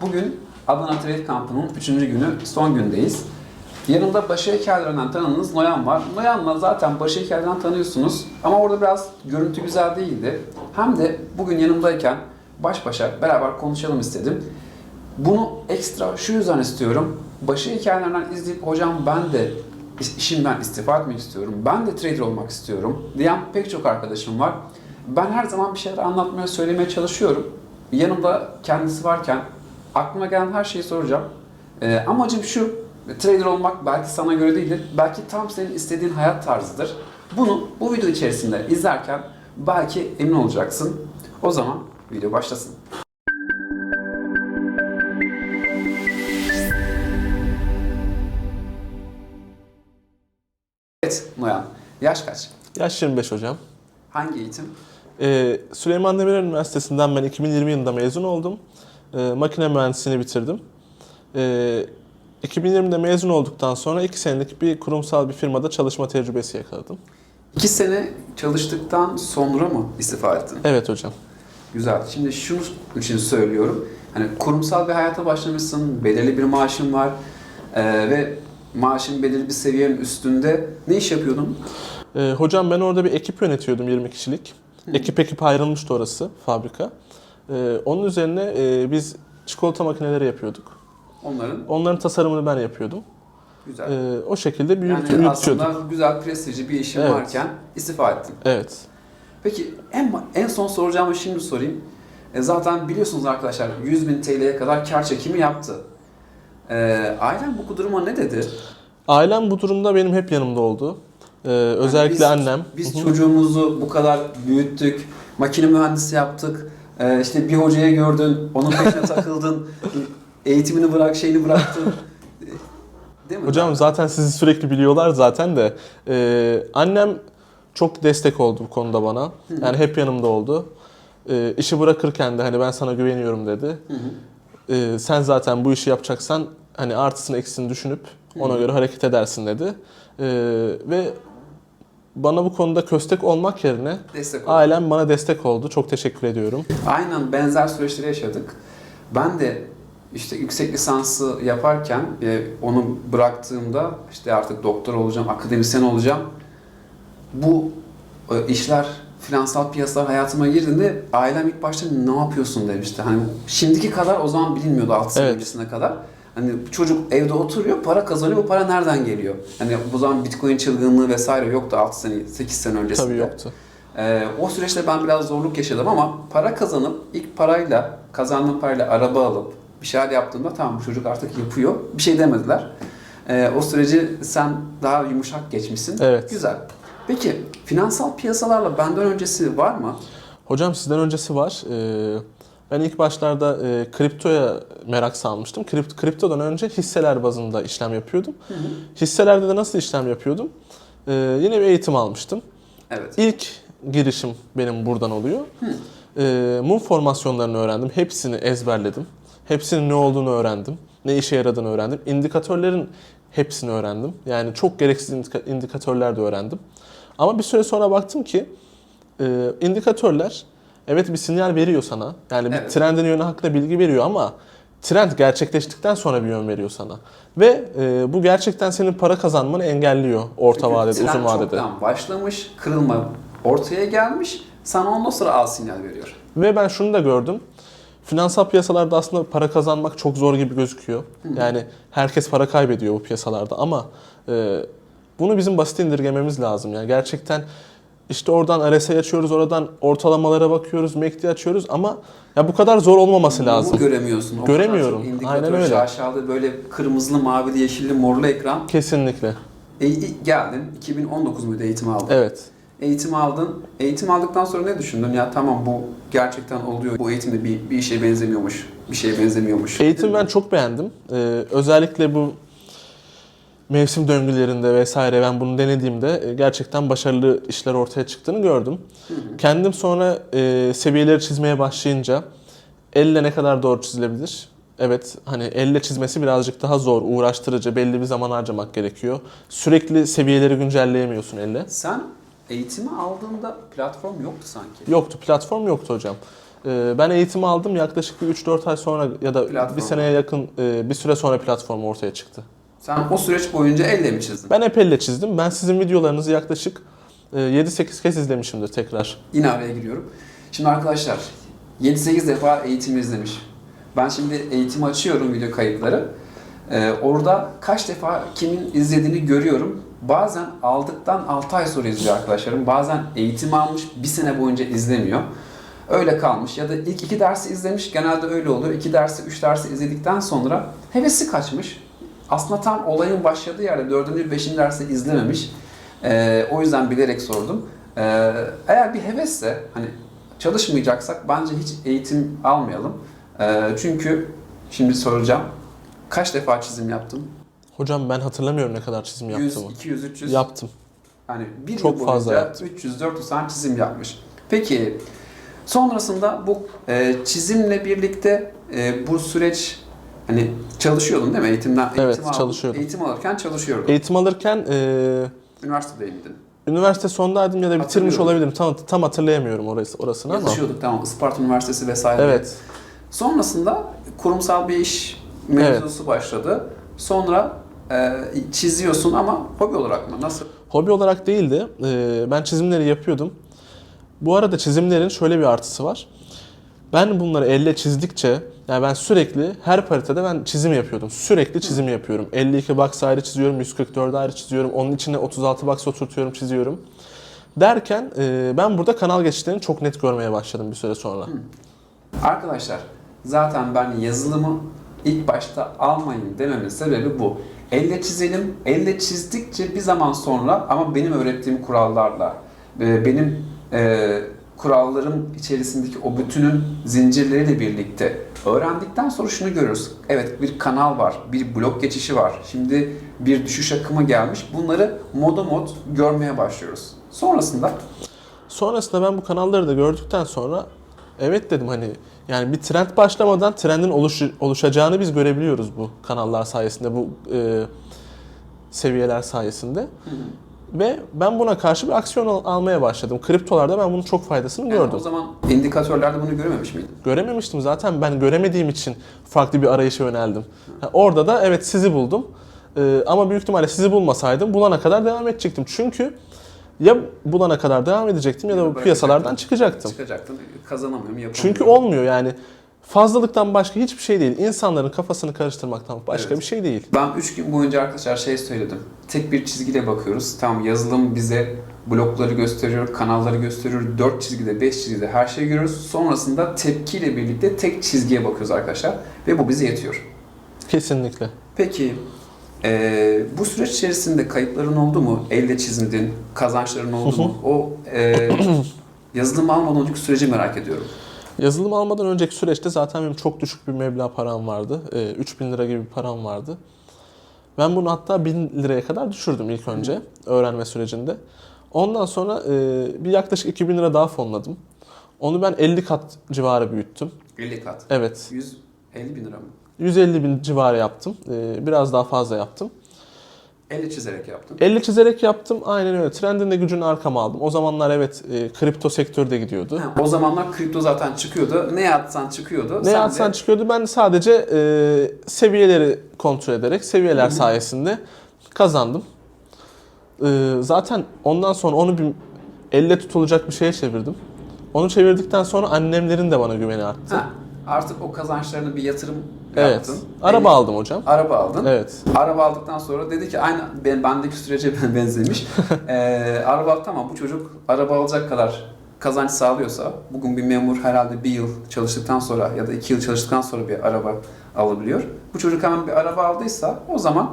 Bugün Adana Trade Kampı'nın 3. günü, son gündeyiz. Yanımda başı hikayelerinden tanıdığınız Noyan var. Noyan'la zaten başı hikayelerinden tanıyorsunuz ama orada biraz görüntü güzel değildi. Hem de bugün yanımdayken baş başa beraber konuşalım istedim. Bunu ekstra şu yüzden istiyorum. Başı hikayelerinden izleyip hocam ben de iş- işimden istifa etmek istiyorum. Ben de trader olmak istiyorum diyen pek çok arkadaşım var. Ben her zaman bir şeyler anlatmaya, söylemeye çalışıyorum. Yanımda kendisi varken aklıma gelen her şeyi soracağım. Ee, amacım şu, trader olmak belki sana göre değildir. Belki tam senin istediğin hayat tarzıdır. Bunu bu video içerisinde izlerken belki emin olacaksın. O zaman video başlasın. Evet Noyan, yaş kaç? Yaş 25 hocam. Hangi eğitim? Ee, Süleyman Demirel Üniversitesi'nden ben 2020 yılında mezun oldum. Ee, makine mühendisliğini bitirdim. Ee, 2020'de mezun olduktan sonra 2 senelik bir kurumsal bir firmada çalışma tecrübesi yakaladım. İki sene çalıştıktan sonra mı istifa ettin? Evet hocam. Güzel. Şimdi şunu için söylüyorum. Hani kurumsal bir hayata başlamışsın, belirli bir maaşın var eee, ve maaşın belirli bir seviyenin üstünde ne iş yapıyordun? Ee, hocam ben orada bir ekip yönetiyordum 20 kişilik. Ekip ekip ayrılmıştı orası fabrika. Ee, onun üzerine e, biz çikolata makineleri yapıyorduk. Onların Onların tasarımını ben yapıyordum. güzel. Ee, o şekilde büyüt, yani büyütüyordum. aslında güzel prestijli bir işin Evet. varken istifa ettin. Evet. Peki en en son soracağımı şimdi sorayım. E, zaten biliyorsunuz arkadaşlar 100 bin TL'ye kadar kar çekimi yaptı. E, ailen bu duruma ne dedi? Ailem bu durumda benim hep yanımda oldu. Ee, özellikle biz- annem. Biz Hı hı. çocuğumuzu bu kadar büyüttük, makine mühendisi yaptık. Ee, işte bir hocaya gördün, onun peşine takıldın, eğitimini bırak, şeyini bıraktın. Değil mi? Hocam zaten sizi sürekli biliyorlar zaten de. Ee, annem çok destek oldu bu konuda bana. Yani hep yanımda oldu. Ee, işi bırakırken de hani ben sana güveniyorum dedi. Hı hı. Ee, sen zaten bu işi yapacaksan hani artısını eksisini düşünüp ona göre hareket edersin dedi. Ee, ve bana bu konuda köstek olmak yerine Destek oldu. ailem bana destek oldu. Çok teşekkür ediyorum. Aynen benzer süreçleri yaşadık. Ben de işte yüksek lisansı yaparken e, onu bıraktığımda işte artık doktor olacağım, akademisyen olacağım. Bu e, işler, finansal piyasalar hayatıma girdiğinde ailem ilk başta ne yapıyorsun demişti. Hani şimdiki kadar o zaman bilinmiyordu 6 sene Evet. öncesine kadar. Hani çocuk evde oturuyor, para kazanıyor. Bu para nereden geliyor? Hani bu zaman Bitcoin çılgınlığı vesaire yoktu 6 sene, 8 sene öncesinde. Tabii yoktu. Ee, o süreçte ben biraz zorluk yaşadım ama para kazanıp ilk parayla kazandığım parayla araba alıp bir şeyler yaptığımda tamam bu çocuk artık yapıyor. Bir şey demediler. Ee, o süreci sen daha yumuşak geçmişsin. Evet. Güzel. Peki finansal piyasalarla benden öncesi var mı? Hocam sizden öncesi var. Ee, ben ilk başlarda e, kriptoya merak salmıştım. Kript, kriptodan önce hisseler bazında işlem yapıyordum. Hisselerde de nasıl işlem yapıyordum? Ee, yine bir eğitim almıştım. Evet. İlk girişim benim buradan oluyor. Ee, mum formasyonlarını öğrendim. Hepsini ezberledim. Hepsinin ne olduğunu öğrendim. Ne işe yaradığını öğrendim. İndikatörlerin hepsini öğrendim. Yani çok gereksiz indika- indikatörler de öğrendim. Ama bir süre sonra baktım ki e, indikatörler evet bir sinyal veriyor sana. Yani bir Evet. trendin yönü hakkında bilgi veriyor ama trend gerçekleştikten sonra bir yön veriyor sana. Ve e, bu gerçekten senin para kazanmanı engelliyor orta Çünkü vadede, trend uzun vadede. çoktan başlamış, kırılma ortaya gelmiş. Sana ondan sonra al sinyal veriyor. Ve ben şunu da gördüm. Finansal piyasalarda aslında para kazanmak çok zor gibi gözüküyor. Yani herkes para kaybediyor bu piyasalarda ama e, bunu bizim basit indirgememiz lazım. Yani gerçekten işte oradan RSI açıyoruz, oradan ortalamalara bakıyoruz, MACD açıyoruz ama ya bu kadar zor olmaması Mumu lazım. göremiyorsun. O Göremiyorum. Kadar çok indikatör, Aynen öyle. aşağıda böyle kırmızılı, mavili, yeşilli, morlu ekran. Kesinlikle. E, e, geldin 2019 muydu eğitim aldın? Evet. Eğitim aldın. Eğitim aldıktan sonra ne düşündün? Ya tamam bu gerçekten oluyor. Bu eğitimde bir, bir işe benzemiyormuş. Bir şeye benzemiyormuş. Eğitim ben çok beğendim. Ee, özellikle bu mevsim döngülerinde vesaire ben bunu denediğimde e, gerçekten başarılı işler ortaya çıktığını gördüm. Kendim sonra e, seviyeleri çizmeye başlayınca elle ne kadar doğru çizilebilir? Evet hani elle çizmesi birazcık daha zor, uğraştırıcı, belli bir zaman harcamak gerekiyor. Sürekli seviyeleri güncelleyemiyorsun elle. Sen eğitimi aldığında platform yoktu sanki. Yoktu, platform yoktu hocam. Ee, ben eğitimi aldım yaklaşık bir 3-4 ay sonra ya da Platform. bir seneye yakın e, bir süre sonra platform ortaya çıktı. Sen o süreç boyunca elle mi çizdin? Ben hep elle çizdim. Ben sizin videolarınızı yaklaşık e, 7-8 kez izlemişimdir tekrar. Yine araya giriyorum. Şimdi arkadaşlar 7-8 defa eğitim izlemiş. Ben şimdi eğitimi açıyorum video kayıtları. Ee, orada kaç defa kimin izlediğini görüyorum. Bazen aldıktan 6 ay sonra izliyor arkadaşlarım. Bazen eğitim almış bir sene boyunca izlemiyor. Öyle kalmış ya da ilk iki dersi izlemiş genelde öyle oluyor. İki dersi, üç dersi izledikten sonra hevesi kaçmış. Aslında tam olayın başladığı yerde dördüncü, beşinci dersi izlememiş. Ee, o yüzden bilerek sordum. Ee, eğer bir hevesse hani çalışmayacaksak bence hiç eğitim almayalım. Ee, çünkü şimdi soracağım. Kaç defa çizim yaptım? Hocam ben hatırlamıyorum ne kadar çizim 100, yaptığımı. 200, 300. Yaptım. Yani bir Çok yıl fazla boyunca yaptım. 300, 400 tane çizim yapmış. Peki sonrasında bu e, çizimle birlikte e, bu süreç hani çalışıyordun değil mi? Eğitimden Evet, eğitim aldın. çalışıyordum. Eğitim alırken çalışıyordun. Eğitim alırken e, Üniversitede miydin? üniversite sondaydım ya da bitirmiş Hatırlıyorum. olabilirim. Tam, tam hatırlayamıyorum orası, orasını ama. Yazışıyorduk tamam. Isparta Üniversitesi vesaire. Evet. Sonrasında kurumsal bir iş mevzusu başladı. Sonra e, çiziyorsun ama hobi olarak mı? Nasıl? Hobi olarak değildi. Ee, ben çizimleri yapıyordum. Bu arada çizimlerin şöyle bir artısı var. Ben bunları elle çizdikçe, yani ben sürekli her paritada ben çizim yapıyordum. Sürekli çizim yapıyorum. 52 box ayrı çiziyorum, 144 ayrı çiziyorum. Onun içine 36 box oturtuyorum, çiziyorum. Derken e, ben burada kanal geçişlerini çok net görmeye başladım bir süre sonra. Arkadaşlar zaten ben yazılımı ilk başta almayın dememin sebebi bu. Elle çizelim, elle çizdikçe bir zaman sonra ama benim öğrettiğim kurallarla, e, benim e, kurallarım içerisindeki o bütünün zincirleriyle birlikte öğrendikten sonra şunu görürüz. Evet bir kanal var, bir blok geçişi var. Şimdi bir düşüş akımı gelmiş. Bunları moda mod görmeye başlıyoruz. Sonrasında Sonrasında ben bu kanalları da gördükten sonra evet dedim hani yani bir trend başlamadan trendin oluş- oluşacağını biz görebiliyoruz bu kanallar sayesinde, bu e, seviyeler sayesinde. Ve ben buna karşı bir aksiyon al- almaya başladım. Kriptolarda ben bunun çok faydasını yani gördüm. o zaman indikatörlerde bunu görememiş miydin? Görememiştim zaten ben göremediğim için farklı bir arayışa yöneldim. Ha, orada da evet sizi buldum. Ee, ama büyük ihtimalle sizi bulmasaydım bulana kadar devam edecektim. Çünkü ya bulana kadar devam edecektim ya da bu piyasalardan çıkacaktım. Çıkacaktın, kazanamıyorum, yapamıyorum. Çünkü olmuyor yani. Fazlalıktan başka hiçbir şey değil. İnsanların kafasını karıştırmaktan başka Evet. bir şey değil. Ben 3 gün boyunca arkadaşlar şey söyledim. Tek bir çizgiyle bakıyoruz. Tamam yazılım bize blokları gösteriyor, kanalları gösteriyor. 4 çizgide, 5 çizgide her şeyi görüyoruz. Sonrasında tepkiyle birlikte tek çizgiye bakıyoruz arkadaşlar. Ve bu bize yetiyor. Kesinlikle. Peki eee, bu süreç içerisinde kayıpların oldu mu? Elle çizildin, kazançların oldu mu? O eee yazılım almadan önceki süreci merak ediyorum. Yazılım almadan önceki süreçte zaten benim çok düşük bir meblağ param vardı. Ee, 3000 lira gibi bir param vardı. Ben bunu hatta 1000 liraya kadar düşürdüm ilk önce öğrenme sürecinde. Ondan sonra e, bir yaklaşık 2000 lira daha fonladım. Onu ben 50 kat civarı büyüttüm. 50 kat. Evet. 150 bin lira mı? 150 bin civarı yaptım. Ee, biraz daha fazla yaptım. Elle çizerek yaptım. 50 çizerek yaptım. Aynen öyle. Trendin de gücünü arkama aldım. O zamanlar evet e, kripto sektörü de gidiyordu. Ha, o zamanlar kripto zaten çıkıyordu. Ne yapsan çıkıyordu. Ne Sen de- atsan çıkıyordu. Ben sadece e, seviyeleri kontrol ederek, seviyeler sayesinde kazandım. E, zaten ondan sonra onu bir elle tutulacak bir şeye çevirdim. Onu çevirdikten sonra annemlerin de bana güveni arttı. Ha, artık o kazançlarını bir yatırım evet. yaptın. Araba Belli- aldım hocam. Araba aldın. Evet. Araba aldıktan sonra dedi ki aynı ben bendeki sürece benzemiş. ee, araba aldı, tamam bu çocuk araba alacak kadar kazanç sağlıyorsa bugün bir memur herhalde bir yıl çalıştıktan sonra ya da iki yıl çalıştıktan sonra bir araba alabiliyor. Bu çocuk hemen bir araba aldıysa o zaman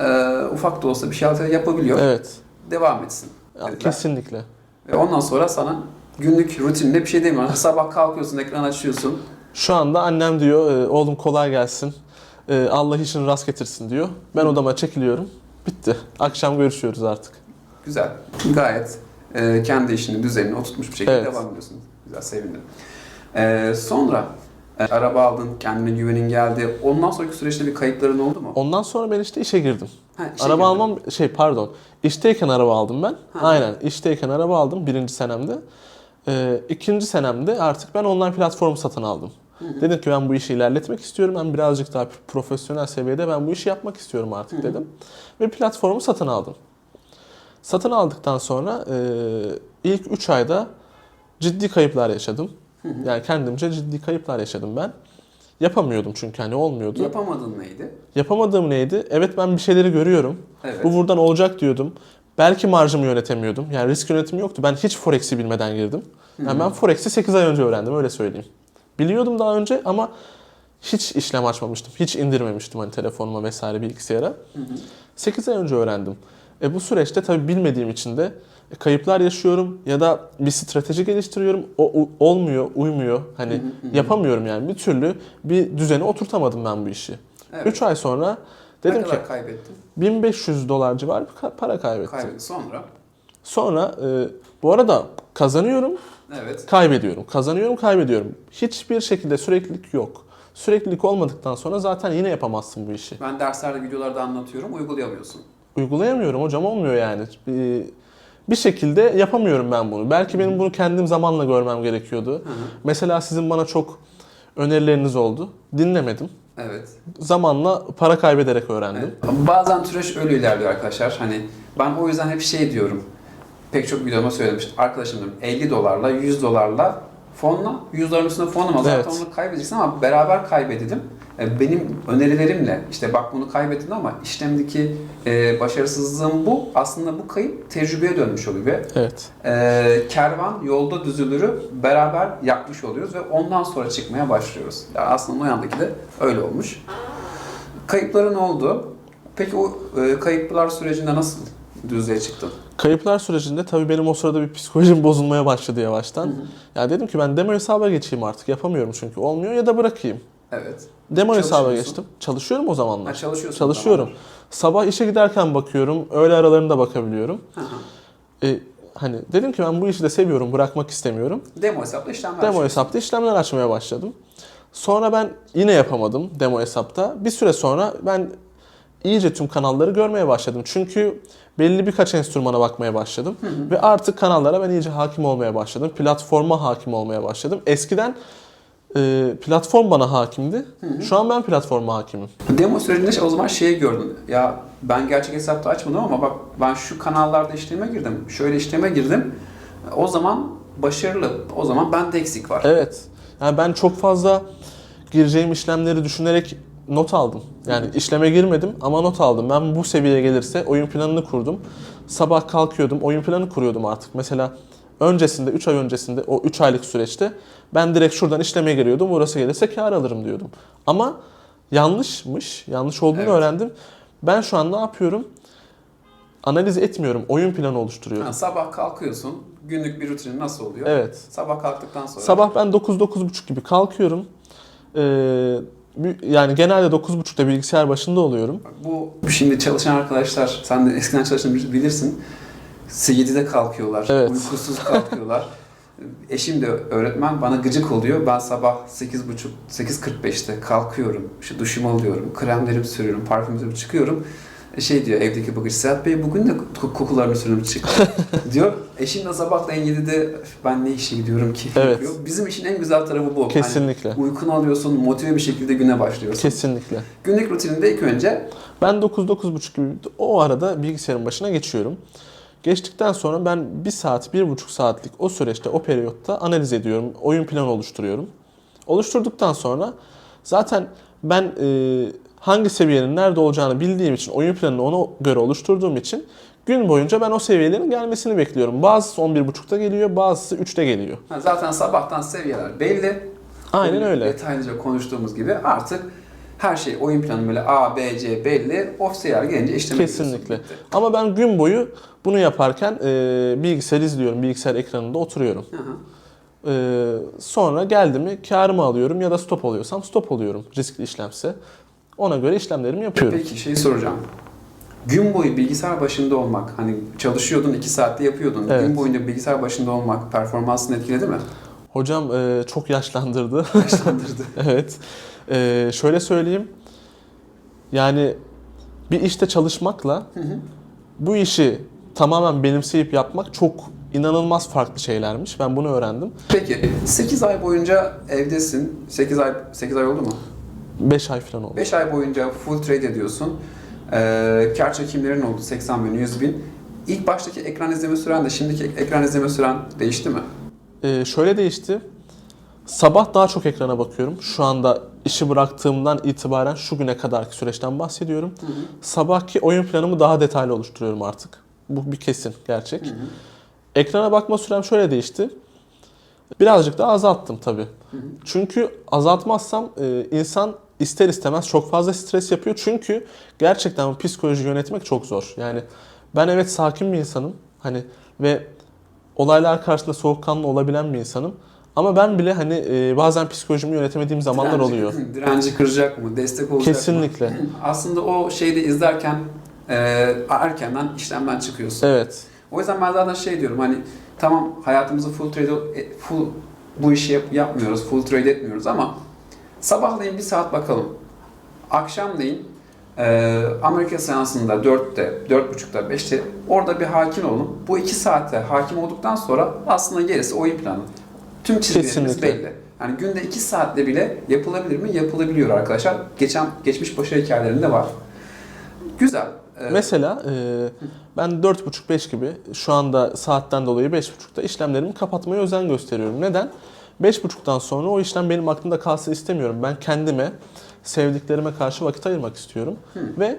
e, ufak da olsa bir şeyler yapabiliyor. Evet. Devam etsin. Dediler. kesinlikle. Ve ondan sonra sana günlük rutininde bir şey demiyor. Sabah kalkıyorsun, ekran açıyorsun. Şu anda annem diyor, e, oğlum kolay gelsin. E, Allah işini rast getirsin diyor. Ben odama çekiliyorum. Bitti. Akşam görüşüyoruz artık. Güzel. Gayet e, kendi işini, düzenini oturtmuş bir şekilde Evet. devam ediyorsun. Güzel, sevindim. E, sonra e, araba aldın, kendine güvenin geldi. Ondan sonraki süreçte bir kayıpların oldu mu? Ondan sonra ben işte işe girdim. Ha, işe araba girdin. almam şey pardon. İşteyken araba aldım ben. Ha. Aynen. işteyken araba aldım birinci senemde. Ee, ikinci senemde artık ben online platform satın aldım. Dedim ki ben bu işi ilerletmek istiyorum. Ben birazcık daha profesyonel seviyede ben bu işi yapmak istiyorum artık dedim. Ve platformu satın aldım. Satın aldıktan sonra e, ilk 3 ayda ciddi kayıplar yaşadım. Yani kendimce ciddi kayıplar yaşadım ben. Yapamıyordum çünkü hani olmuyordu. Yapamadığın neydi? Yapamadığım neydi? Evet ben bir şeyleri görüyorum. Evet. Bu buradan olacak diyordum. Belki marjımı yönetemiyordum. Yani risk yönetimi yoktu. Ben hiç Forex'i bilmeden girdim. Yani ben Forex'i 8 ay önce öğrendim öyle söyleyeyim. Biliyordum daha önce ama hiç işlem açmamıştım. Hiç indirmemiştim hani telefonuma vesaire bilgisayara. 8 ay önce öğrendim. E bu süreçte tabii bilmediğim için de e, kayıplar yaşıyorum ya da bir strateji geliştiriyorum. O olmuyor, uymuyor. Hani yapamıyorum yani. Bir türlü bir düzeni oturtamadım ben bu işi. Evet. 3 ay sonra dedim ne ki kadar kaybettin? 1500 dolar civarı para kaybettim. Kaybettin. Sonra? Sonra e, bu arada kazanıyorum, Evet. kaybediyorum. Kazanıyorum, kaybediyorum. Hiçbir şekilde süreklilik yok. Süreklilik olmadıktan sonra zaten yine yapamazsın bu işi. Ben derslerde, videolarda anlatıyorum. Uygulayamıyorsun. Uygulayamıyorum hocam olmuyor yani. Bir, bir şekilde yapamıyorum ben bunu. Belki benim bunu kendim zamanla görmem gerekiyordu. Mesela sizin bana çok önerileriniz oldu. Dinlemedim. Evet. Zamanla para kaybederek öğrendim. Evet. Bazen süreç öyle ilerliyor arkadaşlar. Hani ben o yüzden hep şey diyorum. Pek çok videoma söylemiştim. Arkadaşım diyorum 50 dolarla 100 dolarla fonla. 100 doların üstünde fonlama. Zaten Evet. onu kaybedeceksin ama beraber kaybedelim. E, Benim önerilerimle işte bak bunu kaybettin ama işlemdeki e, başarısızlığın bu. Aslında bu kayıp tecrübeye dönmüş oluyor ve Evet. e, kervan yolda düzülürü beraber yapmış oluyoruz ve ondan sonra çıkmaya başlıyoruz. Yani aslında Noyan'daki de öyle olmuş. Kayıpların oldu. Peki o e, kayıplar sürecinde nasıl düzlüğe çıktın? Kayıplar sürecinde tabii benim o sırada bir psikolojim bozulmaya başladı yavaştan. Ya dedim ki ben demo hesaba geçeyim artık yapamıyorum çünkü olmuyor ya da bırakayım. Evet. Demo hesaba geçtim. Çalışıyorum o zamanlar. Ha, çalışıyorsun. Çalışıyorum. Sabah işe giderken bakıyorum. Öğle aralarında bakabiliyorum. Hı hı. E, hani dedim ki ben bu işi de seviyorum. Bırakmak istemiyorum. Demo hesapla işlemler Demo açıyorsun. hesapta işlemler açmaya başladım. Sonra ben yine yapamadım demo hesapta. Bir süre sonra ben iyice tüm kanalları görmeye başladım. Çünkü belli birkaç enstrümana bakmaya başladım. Ve artık kanallara ben iyice hakim olmaya başladım. Platforma hakim olmaya başladım. Eskiden e, platform bana hakimdi. Şu an ben platforma hakimim. Demo sürecinde o zaman şeyi gördün. Ya ben gerçek hesapta açmadım ama bak ben şu kanallarda işleme girdim. Şöyle işleme girdim. O zaman başarılı. O zaman bende eksik var. Evet. Yani ben çok fazla gireceğim işlemleri düşünerek not aldım. Yani işleme girmedim ama not aldım. Ben bu seviyeye gelirse oyun planını kurdum. Sabah kalkıyordum, oyun planı kuruyordum artık. Mesela öncesinde, 3 ay öncesinde, o 3 aylık süreçte ben direkt şuradan işleme giriyordum. Orası gelirse kar alırım diyordum. Ama yanlışmış, yanlış olduğunu Evet. öğrendim. Ben şu an ne yapıyorum? Analiz etmiyorum, oyun planı oluşturuyorum. Ha, sabah kalkıyorsun. Günlük bir rutinin nasıl oluyor? Evet. Sabah kalktıktan sonra. Sabah ben 9-9.30 gibi kalkıyorum. Ee, yani genelde 9.30'da bilgisayar başında oluyorum. Bu şimdi çalışan arkadaşlar, sen de eskiden çalıştığını bilirsin. 7'de kalkıyorlar, Evet. uykusuz kalkıyorlar. Eşim de öğretmen, bana gıcık oluyor. Ben sabah 8.30, 8.45'te kalkıyorum, işte duşumu alıyorum, kremlerimi sürüyorum, parfüm sürüp çıkıyorum. Şey diyor evdeki bakıcı, Sedat Bey bugün de ko- kokularını sürüp çık diyor. Eşim de sabahleyin 7'de "Üf, ben ne işe gidiyorum ki Evet. yapıyor. Bizim işin en güzel tarafı bu. Hani Kesinlikle. uykunu alıyorsun, motive bir şekilde güne başlıyorsun. Kesinlikle. Günlük rutininde ilk önce Ben 9-9.30 gibi o arada bilgisayarın başına geçiyorum. Geçtikten sonra ben 1 saat, 1,5 saatlik o süreçte, o periyotta analiz ediyorum. Oyun planı oluşturuyorum. Oluşturduktan sonra zaten ben e, hangi seviyenin nerede olacağını bildiğim için, oyun planını ona göre oluşturduğum için gün boyunca ben o seviyelerin gelmesini bekliyorum. Bazısı 11.30'da geliyor, bazısı 3'te geliyor. Ha, Zaten sabahtan seviyeler belli. Aynen Bugün öyle. Detaylıca konuştuğumuz gibi artık her şey oyun planı böyle A, B, C belli. O seviyeler gelince işleme Kesinlikle. Ama ben gün boyu bunu yaparken e, bilgisayar izliyorum, bilgisayar ekranında oturuyorum. Hı hı. Ee, sonra geldi mi karımı alıyorum ya da stop oluyorsam stop oluyorum riskli işlemse. Ona göre işlemlerimi yapıyorum. Peki şeyi soracağım. Gün boyu bilgisayar başında olmak, hani çalışıyordun 2 saatte yapıyordun. Evet. Gün boyunca bilgisayar başında olmak performansını etkiledi mi? Hocam e, çok yaşlandırdı. Yaşlandırdı. evet. Ee, şöyle söyleyeyim. Yani bir işte çalışmakla Hı hı. bu işi tamamen benimseyip yapmak çok inanılmaz farklı şeylermiş. Ben bunu öğrendim. Peki 8 ay boyunca evdesin. 8 ay 8 ay oldu mu? 5 ay falan oldu. 5 ay boyunca full trade ediyorsun. Ee, kar çekimlerin oldu 80 bin, 100 bin. İlk baştaki ekran izleme süren de şimdiki ekran izleme süren değişti mi? Ee, şöyle değişti. Sabah daha çok ekrana bakıyorum. Şu anda işi bıraktığımdan itibaren şu güne kadarki süreçten bahsediyorum. Sabahki oyun planımı daha detaylı oluşturuyorum artık. Bu bir kesin gerçek. Ekrana bakma sürem şöyle değişti. Birazcık daha azalttım tabii. Çünkü azaltmazsam e, insan ister istemez çok fazla stres yapıyor. Çünkü gerçekten bu psikoloji yönetmek çok zor. Yani ben evet sakin bir insanım. Hani ve olaylar karşısında soğukkanlı olabilen bir insanım. Ama ben bile hani e, bazen psikolojimi yönetemediğim zamanlar Direnci- oluyor. Direnci kıracak mı? Destek olacak mı? Kesinlikle. Aslında o şeyde izlerken e, erkenden işlemden çıkıyorsun. Evet. O yüzden ben zaten şey diyorum hani tamam hayatımızı full trade e, full bu işi yap- yapmıyoruz, full trade etmiyoruz ama sabahleyin bir saat bakalım. Akşamleyin e, Amerika seansında 4'te, 4.30'da, 5'te orada bir hakim olun. Bu 2 saate hakim olduktan sonra aslında gerisi oyun planı. Tüm çizgilerimiz Kesinlikle. belli. Yani günde 2 saatte bile yapılabilir mi? Yapılabiliyor arkadaşlar. Geçen geçmiş başarı hikayelerinde var. Güzel. E, Mesela e, ben 4.30-5 gibi şu anda saatten dolayı 5.30'da işlemlerimi kapatmaya özen gösteriyorum. Neden? 5.30'dan sonra o işlem benim aklımda kalsın istemiyorum. Ben kendime, sevdiklerime karşı vakit ayırmak istiyorum. Ve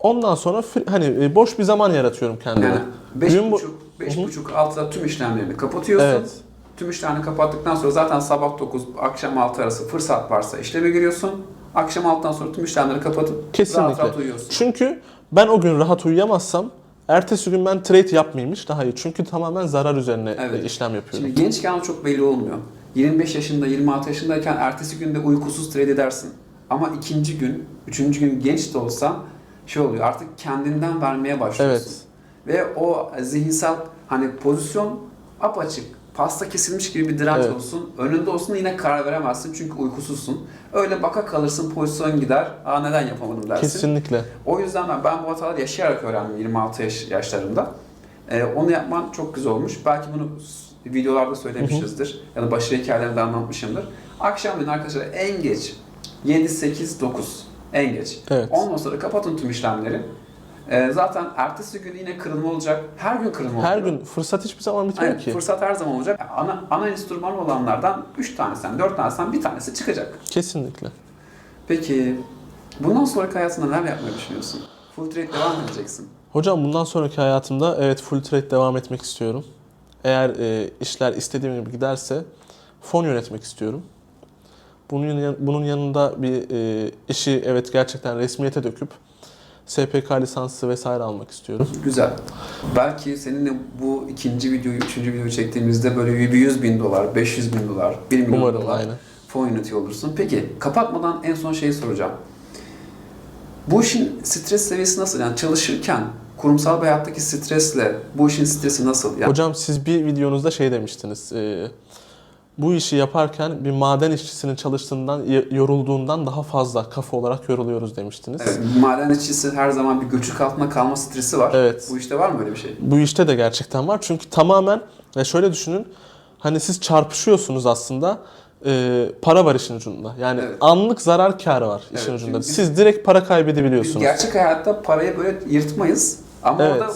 ondan sonra hani e, boş bir zaman yaratıyorum kendime. Yani Gün bu- 5.30 5.30 6'da tüm işlemlerini kapatıyorsun. Evet. Tüm işlemlerini kapattıktan sonra zaten sabah 9 akşam 6 arası fırsat varsa işleme giriyorsun. Akşam 6'dan sonra tüm işlemleri kapatıp rahat Kesinlikle. rahat uyuyorsun. Çünkü ben o gün rahat uyuyamazsam ertesi gün ben trade yapmayayımmış daha iyi. Çünkü tamamen zarar üzerine Evet. e, işlem yapıyorum. Şimdi gençken o çok belli olmuyor. 25 yaşında, 26 yaşındayken ertesi günde uykusuz trade edersin. Ama ikinci gün, üçüncü gün genç de olsa şey oluyor artık kendinden vermeye başlıyorsun. Evet. Ve o zihinsel hani pozisyon apaçık, pasta kesilmiş gibi bir direnç Evet. olsun. Önünde olsun yine karar veremezsin çünkü uykusuzsun. Öyle baka kalırsın pozisyon gider. Aa neden yapamadım dersin. Kesinlikle. O yüzden ben, ben bu hataları yaşayarak öğrendim 26 yaş, yaşlarında. Ee, onu yapman çok güzel olmuş. Belki bunu videolarda söylemişizdir. Ya da başarı hikayelerinde anlatmışımdır. Akşamleyin arkadaşlar en geç 7, 8, 9 en geç. Evet. Ondan sonra kapatın tüm işlemleri. Ee, zaten ertesi gün yine kırılma olacak. Her gün kırılma Her oluyor. gün fırsat hiçbir zaman bitmiyor Aynen, ki. fırsat her zaman olacak. Ana, ana enstrüman olanlardan 3 tanesinden, 4 tanesinden bir tanesi çıkacak. Kesinlikle. Peki bundan sonraki hayatında neler yapmayı düşünüyorsun? Full trade devam edeceksin. Hocam bundan sonraki hayatımda evet full trade devam etmek istiyorum. Eğer e, işler istediğim gibi giderse fon yönetmek istiyorum. Bunun, bunun yanında bir e, işi evet gerçekten resmiyete döküp SPK lisansı vesaire almak istiyorum. Güzel. Belki seninle bu ikinci videoyu, üçüncü videoyu çektiğimizde böyle bir 100 bin dolar, 500 bin dolar, 1 milyon Umarım dolar aynen. fon yönetiyor olursun. Peki kapatmadan en son şeyi soracağım. Bu işin stres seviyesi nasıl? Yani çalışırken kurumsal hayattaki stresle bu işin stresi nasıl? Yani Hocam siz bir videonuzda şey demiştiniz. e, bu işi yaparken bir maden işçisinin çalıştığından, yorulduğundan daha fazla kafa olarak yoruluyoruz demiştiniz. evet, maden işçisi her zaman bir göçük altında kalma stresi var. Evet. Bu işte var mı öyle bir şey? Bu işte de gerçekten var. Çünkü tamamen ve şöyle düşünün. Hani siz çarpışıyorsunuz aslında. e, para var işin ucunda. Yani Evet. anlık zarar karı var işin Evet, ucunda. biz- Siz direkt para Biz kaybedebiliyorsunuz. gerçek hayatta parayı böyle yırtmayız ama Evet. orada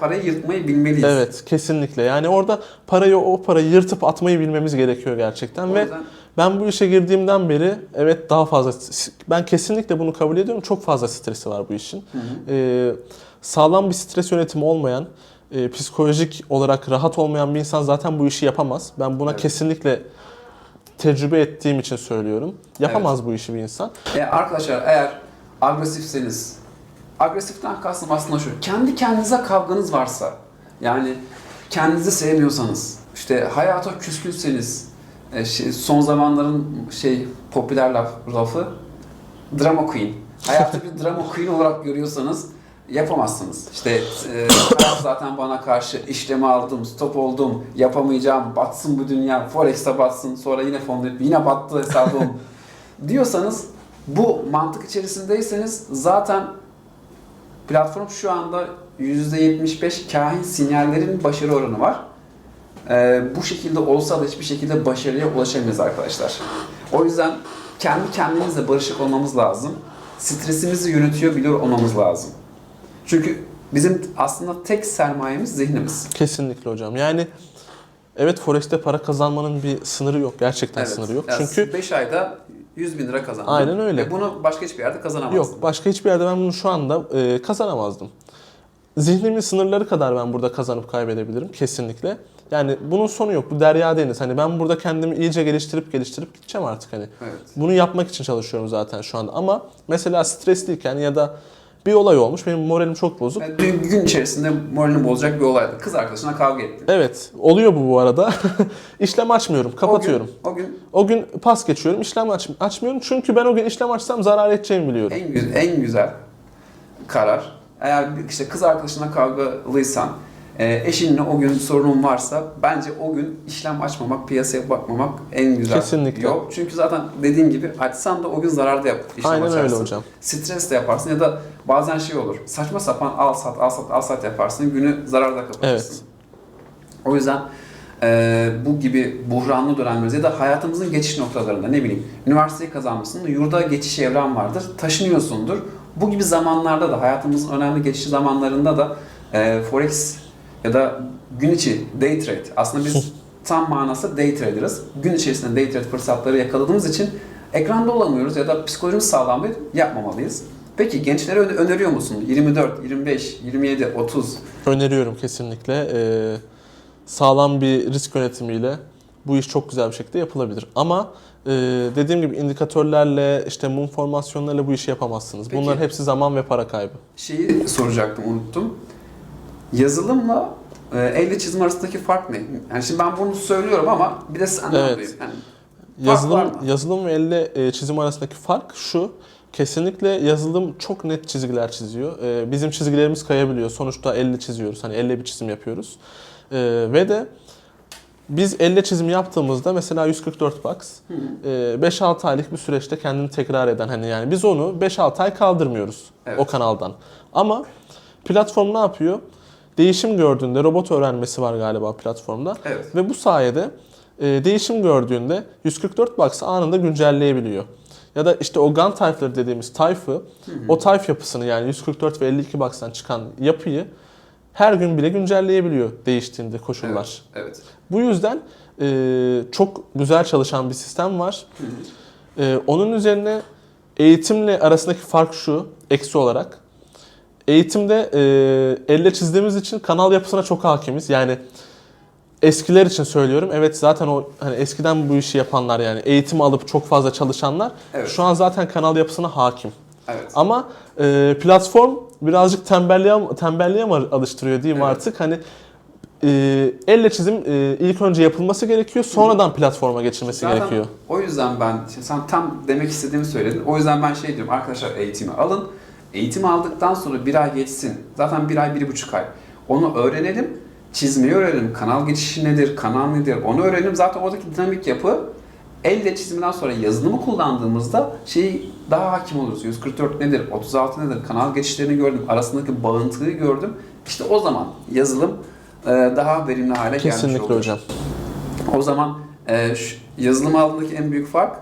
parayı yırtmayı bilmeliyiz. Evet, kesinlikle. Yani orada parayı o parayı yırtıp atmayı bilmemiz gerekiyor gerçekten O ve yüzden ben bu işe girdiğimden beri evet daha fazla ben kesinlikle bunu kabul ediyorum. Çok fazla stresi var bu işin. Hı hı. Ee, sağlam bir stres yönetimi olmayan, e, psikolojik olarak rahat olmayan bir insan zaten bu işi yapamaz. Ben buna Evet. kesinlikle tecrübe ettiğim için söylüyorum. Yapamaz bu işi bir insan. E, arkadaşlar eğer agresifseniz, agresiften kastım aslında şu, kendi kendinize kavganız varsa, yani kendinizi sevmiyorsanız, işte hayata küskünseniz, e, şey, son zamanların şey popüler laf, lafı, drama queen. Hayatı bir drama queen olarak görüyorsanız yapamazsınız. İşte e, hayat zaten bana karşı işlemi aldım, stop oldum, yapamayacağım, batsın bu dünya, Forex'te batsın, sonra yine fonlayıp yine battı hesabım diyorsanız bu mantık içerisindeyseniz zaten Platform şu anda %75 kahin sinyallerin başarı oranı var. Ee, bu şekilde olsa da hiçbir şekilde başarıya ulaşamayız arkadaşlar. O yüzden kendi kendimizle barışık olmamız lazım. Stresimizi yönetiyor biliyor olmamız lazım. Çünkü bizim aslında tek sermayemiz zihnimiz. Kesinlikle hocam. Yani evet Forex'te para kazanmanın bir sınırı yok. Gerçekten sınırı yok. Yani Çünkü 5 ayda 100 bin lira kazandın. Aynen öyle. Ve bunu başka hiçbir yerde kazanamazsın. yok başka hiçbir yerde ben bunu şu anda e, kazanamazdım. Zihnimin sınırları kadar ben burada kazanıp kaybedebilirim kesinlikle. Yani bunun sonu yok. Bu derya deniz. Hani ben burada kendimi iyice geliştirip geliştirip gideceğim artık hani. Evet. Bunu yapmak için çalışıyorum zaten şu anda. Ama mesela stresliyken ya da bir olay olmuş. Benim moralim çok bozuk. Yani dün gün içerisinde moralini bozacak bir olaydı. Kız arkadaşına kavga ettin. Evet, oluyor bu bu arada. İşlem açmıyorum, kapatıyorum. O gün, O gün pas geçiyorum, işlem aç, açmıyorum. Çünkü ben o gün işlem açsam zarar edeceğimi o biliyorum. gün en, güzel, en güzel karar. Eğer işte kız arkadaşına kavgalıysan, e, eşinle o gün sorunun varsa bence o gün işlem açmamak, piyasaya bakmamak en güzel Kesinlikle. yol. Çünkü zaten dediğim gibi açsan da o gün zararda yap, işlem Aynen açarsın. öyle hocam. Stres de yaparsın ya da bazen şey olur. Saçma sapan al sat al sat al sat yaparsın. Günü zararda kapatırsın. Evet. O yüzden e, bu gibi buhranlı dönemlerde ya da hayatımızın geçiş noktalarında ne bileyim üniversiteyi kazanmışsın, yurda geçiş evren vardır, taşınıyorsundur. Bu gibi zamanlarda da hayatımızın önemli geçiş zamanlarında da e, forex ya da gün içi day trade aslında biz tam manası day trader'ız. Gün içerisinde day trade fırsatları yakaladığımız için ekranda olamıyoruz ya da psikolojimiz sağlam bir yapmamalıyız. Peki gençlere öne- öneriyor musun? 24, 25, 27, 30 Öneriyorum kesinlikle. Ee, sağlam bir risk yönetimiyle bu iş çok güzel bir şekilde yapılabilir. Ama e, dediğim gibi indikatörlerle, işte mum formasyonlarıyla bu işi yapamazsınız. Peki. Bunların hepsi zaman ve para kaybı. şeyi soracaktım unuttum. Yazılımla e, elle çizim arasındaki fark ne? Yani şimdi ben bunu söylüyorum ama bir de senden Evet. Yani Yazılım, mı? yazılım ve elle e, çizim arasındaki fark şu. Kesinlikle yazılım çok net çizgiler çiziyor. E, bizim çizgilerimiz kayabiliyor. Sonuçta elle çiziyoruz. Hani elle bir çizim yapıyoruz. E, ve de biz elle çizim yaptığımızda mesela 144 box Hı. e, 5-6 aylık bir süreçte kendini tekrar eden hani yani biz onu 5-6 ay kaldırmıyoruz Evet. o kanaldan. Ama platform ne yapıyor? Değişim gördüğünde robot öğrenmesi var galiba platformda. Evet. Ve bu sayede e, değişim gördüğünde 144 box'ı anında güncelleyebiliyor. Ya da işte o gun type'ları dediğimiz type'ı, o type yapısını yani 144 ve 52 box'tan çıkan yapıyı her gün bile güncelleyebiliyor değiştiğinde koşullar. Evet. evet. Bu yüzden e, çok güzel çalışan bir sistem var. E, onun üzerine eğitimle arasındaki fark şu, eksi olarak. Eğitimde e, elle çizdiğimiz için kanal yapısına çok hakimiz. Yani eskiler için söylüyorum. Evet zaten o hani eskiden bu işi yapanlar yani eğitim alıp çok fazla çalışanlar Evet. şu an zaten kanal yapısına hakim. Evet. Ama e, platform birazcık tembelliğe, tembelliğe mi alıştırıyor diyeyim Evet. artık. Hani e, elle çizim e, ilk önce yapılması gerekiyor. Sonradan platforma geçilmesi Zaten gerekiyor. O yüzden ben, sen tam demek istediğimi söyledin. O yüzden ben şey diyorum, arkadaşlar eğitimi alın. Eğitimi aldıktan sonra bir ay geçsin. Zaten bir ay, bir buçuk ay. Onu öğrenelim, çizmeyi öğrenelim. Kanal geçişi nedir, kanal nedir onu öğrenelim. Zaten oradaki dinamik yapı elle çizimden sonra yazılımı kullandığımızda şeyi daha hakim oluruz. 144 nedir, 36 nedir, kanal geçişlerini gördüm, arasındaki bağıntıyı gördüm. İşte o zaman yazılım e, daha verimli hale gelmiş Kesinlikle olur. hocam. O zaman e, yazılım alanındaki en büyük fark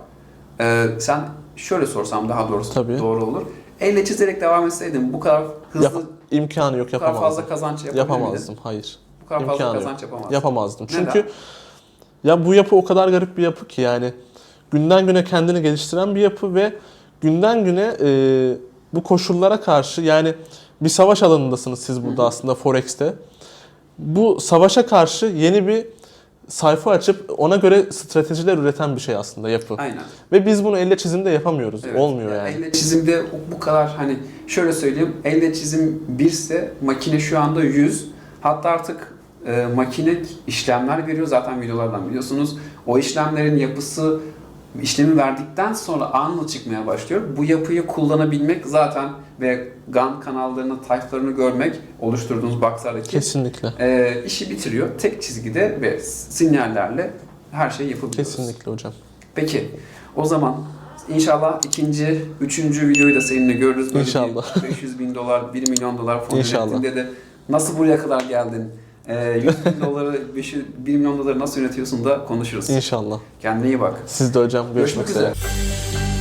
e, sen şöyle sorsam daha doğrusu Tabii. doğru olur. Elle çizerek devam etseydin bu kadar hızlı, Yap- imkanı yok bu kadar yapamazdım. fazla kazanç yapabilir miydin? Yapamazdım. Hayır. Bu kadar fazla İmkanı kazanç yapamazdın. Yapamazdım. Neden? Çünkü ya bu yapı o kadar garip bir yapı ki yani günden güne kendini geliştiren bir yapı ve günden güne e, bu koşullara karşı yani bir savaş alanındasınız siz burada aslında Forex'te. Bu savaşa karşı yeni bir sayfa açıp ona göre stratejiler üreten bir şey aslında yapı. Aynen. Ve biz bunu elle çizimde yapamıyoruz. Evet. Olmuyor Ya yani. Elle çizimde bu kadar hani şöyle söyleyeyim elle çizim 1 ise makine şu anda 100. Hatta artık e, makine işlemler veriyor zaten videolardan biliyorsunuz. O işlemlerin yapısı işlemi verdikten sonra anında çıkmaya başlıyor. Bu yapıyı kullanabilmek zaten ve GAN kanallarını, tayflarını görmek oluşturduğunuz boxlardaki Kesinlikle. e, işi bitiriyor. Tek çizgide ve sinyallerle her şeyi yapabiliyoruz. Kesinlikle hocam. Peki o zaman İnşallah ikinci, üçüncü videoyu da seninle görürüz. Böyle İnşallah. bir 500 bin dolar, 1 milyon dolar fon İnşallah. de nasıl buraya kadar geldin? Ee, 100 bin doları, 500 1 milyon doları nasıl yönetiyorsun da konuşuruz. İnşallah. Kendine iyi bak. Siz de hocam görüşmek, Görüşmek üzere. üzere.